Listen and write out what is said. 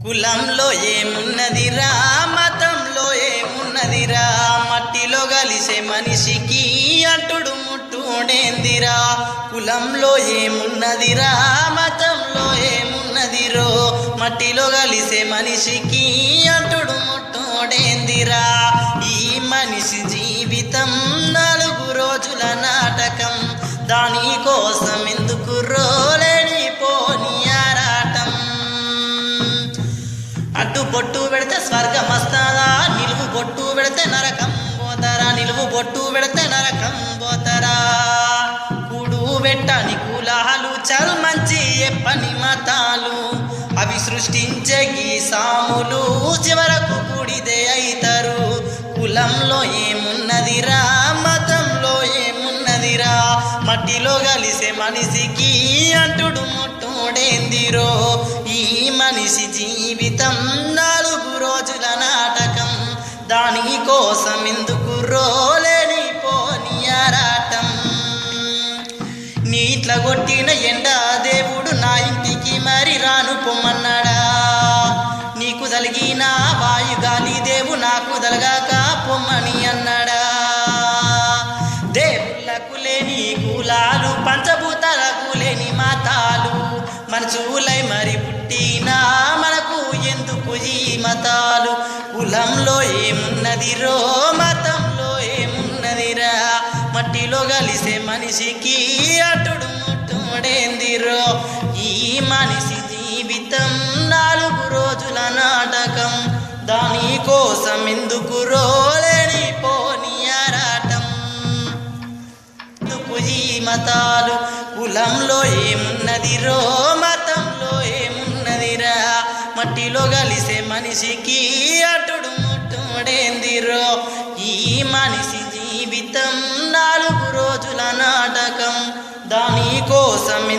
కులంలో ఏమున్నదిరా మతంలో ఏమున్నదిరా మట్టిలో కలిసే మనిషికి ముట్టు ముట్టుడేందిరా కులంలో ఏమున్నదిరా మతంలో ఏమున్నదిరో మట్టిలో కలిసే మనిషికి ముట్టు ముట్టుడేందిరా ఈ మనిషి జీవితం నాలుగు రోజుల నాటకం. దానికోసం బొట్టు నరకం పోతరా కూడు పెట్టని కులాలు చల్ మంచి ఎప్పని మతాలు. అవి సృష్టించే ఈ సాములు చివరకు కూడిదే అయితారు. కులంలో ఏమున్నదిరా మతంలో ఏమున్నదిరా. మట్టిలో కలిసే మనిషికి అంటుడు ముట్టుడేందిరో. ఈ మనిషి జీవితం నాలుగు రోజుల నాటకం. దానికోసం ఎందుకు రో నీకు వాయు గాలి దేవు నాకు దలగాక పొమ్మని అన్నాడా. దేవుళ్ళకు లేని కులాలు పంచభూతాలకు లేని మన మనసులై మరి పుట్టినా మనకు ఎందుకు ఈ మతాలు? కులంలో ఏమున్నది రో మతంలో ఏమున్నదిరా? మట్టిలో కలిసే మనిషికి అటుడు ముట్టుడేందిరో? ఈ మనిషి జీవితం మతాలు? కులంలో ఏమున్నదిరో? మతంలో ఏమున్నదిరా? మట్టిలో కలిసే మనిషికి అటుడు ముట్టుడేందిరో? ఈ మనిషి జీవితం నాలుగు రోజుల నాటకం. దానికోసం కోసం